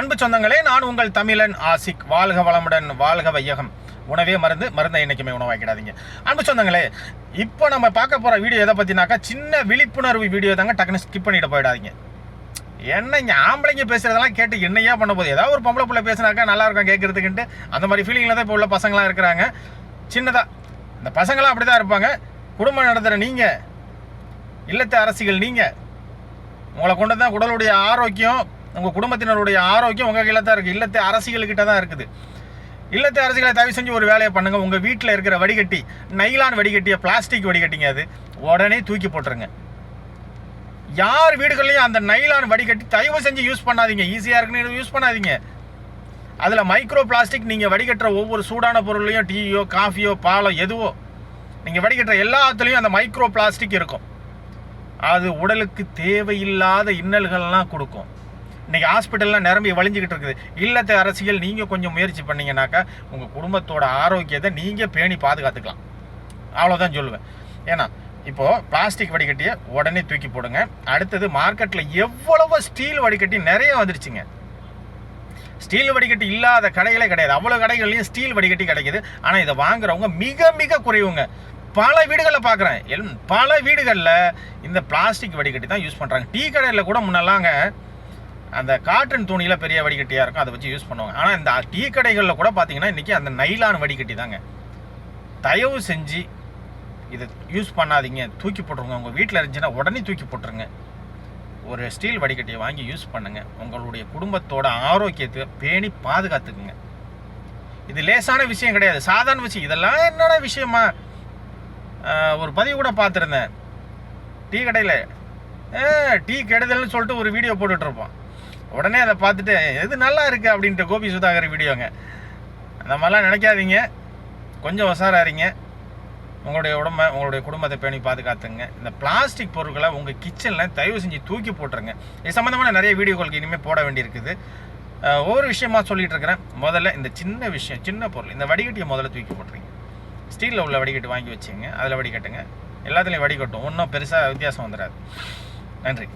அன்பு சொந்தங்களே நான் உங்கள் தமிழன் ஆசிக். வாழ்க வளமுடன் வாழ்க வையகம். உணவே மருந்து மருந்தை என்றைக்குமே உணவாக்கிடாதீங்க. அன்பு சொந்தங்களே இப்போ நம்ம பார்க்க போகிற வீடியோ எதை பற்றினாக்கா சின்ன விழிப்புணர்வு வீடியோ தாங்க டக்குன்னு ஸ்கிப் பண்ணிட்டு போயிடாதீங்க. என்ன இங்கே ஆம்பளைங்க பேசுறதெல்லாம் கேட்டு என்னையா பண்ண போகுது? ஏதாவது ஒரு பொம்பளை பிள்ளை பேசினாக்கா நல்லா இருக்கும் கேட்கறதுக்குன்ட்டு அந்த மாதிரி ஃபீலிங்கில் தான் இப்போ உள்ள பசங்களாம் இருக்கிறாங்க. சின்னதாக இந்த பசங்களாம் அப்படி தான் இருப்பாங்க. குடும்பம் நடத்துகிற நீங்கள் இல்லத்த அரசிகள் நீங்கள் உங்களை கொண்டு தான் உடலுடைய ஆரோக்கியம் உங்கள் குடும்பத்தினருடைய ஆரோக்கியம் உங்கள் கையில் தான் இருக்குது இல்லத்தை அரசியல்கிட்ட தான் இருக்குது. இல்லத்தை அரசியலை தயவு செஞ்சு ஒரு வேலையை பண்ணுங்கள் உங்கள் வீட்டில் இருக்கிற வடிகட்டி நைலான் வடிகட்டிய பிளாஸ்டிக் வடிகட்டிங்க அது உடனே தூக்கி போட்டுருங்க. யார் வீடுகள்லையும் அந்த நைலான் வடிகட்டி தயவு செஞ்சு யூஸ் பண்ணாதீங்க. ஈஸியாக இருக்குன்னு யூஸ் பண்ணாதீங்க. அதில் மைக்ரோ பிளாஸ்டிக் நீங்கள் வடிகட்டுற ஒவ்வொரு சூடான பொருள்லையும் டீயோ காஃபியோ பாலோ எதுவோ நீங்கள் வடிகட்டுற எல்லாத்துலேயும் அந்த மைக்ரோ பிளாஸ்டிக் இருக்கும். அது உடலுக்கு தேவையில்லாத இன்னல்கள்லாம் கொடுக்கும். இன்னைக்கு ஹாஸ்பிட்டல்லாம் நிரம்பி வழிஞ்சிக்கிட்டு இருக்குது. இல்லத்தை அரசியல் நீங்கள் கொஞ்சம் முயற்சி பண்ணீங்கன்னாக்கா உங்கள் குடும்பத்தோட ஆரோக்கியத்தை நீங்கள் பேணி பாதுகாத்துக்கலாம். அவ்வளோதான் சொல்லுவேன். ஏன்னா இப்போது பிளாஸ்டிக் வடிகட்டியை உடனே தூக்கி போடுங்க. அடுத்தது மார்க்கெட்டில் எவ்வளவோ ஸ்டீல் வடிகட்டி நிறைய வந்துருச்சுங்க. ஸ்டீல் வடிகட்டி இல்லாத கடைகளே கிடையாது. அவ்வளோ கடைகள்லையும் ஸ்டீல் வடிகட்டி கிடைக்குது. ஆனால் இதை வாங்குறவங்க மிக மிக குறைவுங்க. பல வீடுகளில் பார்க்குறேன் எல் பல வீடுகளில் இந்த பிளாஸ்டிக் வடிகட்டி தான் யூஸ் பண்ணுறாங்க டீ கடையில் கூட முன்னெல்லாங்க அந்த காட்டன் துணியில் பெரிய வடிகட்டியாக இருக்கும் அதை வச்சு யூஸ் பண்ணுவாங்க. ஆனால் இந்த டீ கடைகளில் கூட பார்த்தீங்கன்னா இன்றைக்கி அந்த நைலான் வடிகட்டி தாங்க. தயவு செஞ்சு இதை யூஸ் பண்ணாதீங்க. தூக்கி போட்டுருங்க. உங்கள் வீட்டில் இருந்துச்சுன்னா உடனே தூக்கி போட்டுருங்க. ஒரு ஸ்டீல் வடிகட்டியை வாங்கி யூஸ் பண்ணுங்கள் உங்களுடைய குடும்பத்தோட ஆரோக்கியத்தை பேணி பாதுகாத்துக்குங்க. இது லேசான விஷயம் கிடையாது. சாதாரண விஷயம். இதெல்லாம் என்னடா விஷயமா? ஒரு பதிவு கூட பார்த்துருந்தேன். டீ கடையில். டீ கெடுதல்னு சொல்லிட்டு ஒரு வீடியோ போட்டுட்ருப்போம் உடனே அதை பார்த்துட்டு எது நல்லா இருக்குது அப்படின்ட்டு கோபி சுதாகர் வீடியோங்க. அந்த மாதிரிலாம் நினைக்காதீங்க. கொஞ்சம் உசாராரிங்க உங்களுடைய உடம்ப உங்களுடைய குடும்பத்தை பேணி பாதுகாத்துங்க. இந்த பிளாஸ்டிக் பொருட்களை உங்கள் கிச்சனில் தயவு செஞ்சு தூக்கி போட்டுருங்க. இது சம்மந்தமான நிறைய வீடியோக்களுக்கு இனிமேல் போட வேண்டியிருக்குது. ஒவ்வொரு விஷயமா சொல்லிட்டு இருக்கிறேன். முதல்ல இந்த சின்ன விஷயம் சின்ன பொருள். இந்த வடிகட்டியை முதல்ல தூக்கி போட்டுருங்க. ஸ்டீலில் உள்ள வடிகட்டி வாங்கி வச்சுங்க அதில் வடிகட்டுங்க. எல்லாத்துலேயும் வடிகட்டும். ஒன்றும் பெருசாக வித்தியாசம் வந்துடாது நன்றி.